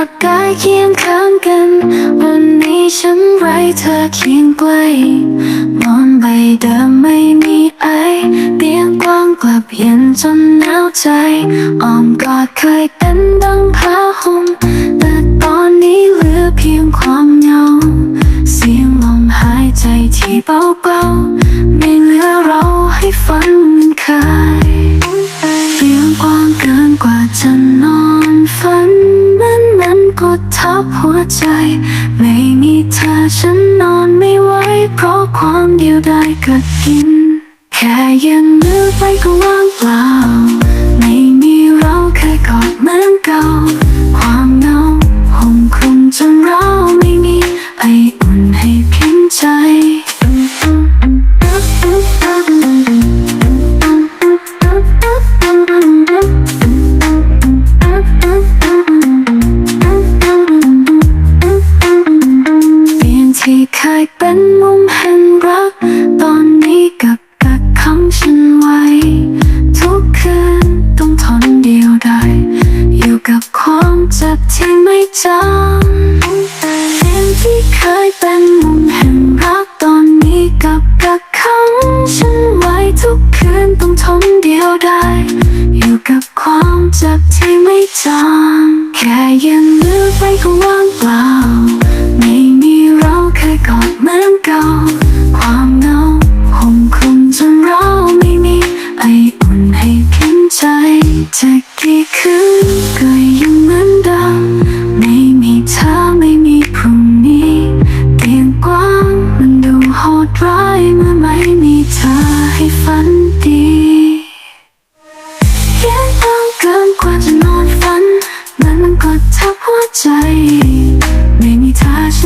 ากกายเคียงข้างกัน วันนี้ฉันไร้เธอเคียงไกลนอนใบเดิมไม่มีไอเตียงกว้างกลับเย็นจนหนาวใจอ้อมกอดเคยเต้นดังผ้าห่มแต่ตอนนี้เหลือเพียงความเหงา เสียงลมหายใจที่เบาเบาไม่เหลือเราให้ฝัน กดทับหัวใจ ไม่มีเธอฉันนอนไม่ไหวเพราะความเดียวดายเกิดกิน แค่ยังนึกไปก็ว่างเปล่า ดียวดายอยู่กับความเจ็บที่ไม่จางเปลี่ยนที่เคยเป็นมุมแห่งรักตอนนี้กลับกักขังฉันไว้ทุกคืนต้องทนเดียวดายอยู่กับความเจ็บที่ไม่จางแค่ยังลือไปก็ว่างเปล่า ไม่มีเราเคยกอดเหมือนเก่า ร้ายเมื่อไม่มีเธอให้ฝันดีเพียงต้องเกินกว่าจะนอนฝัน มันมันกดทับหัวใจ ไม่มีเธอฉัน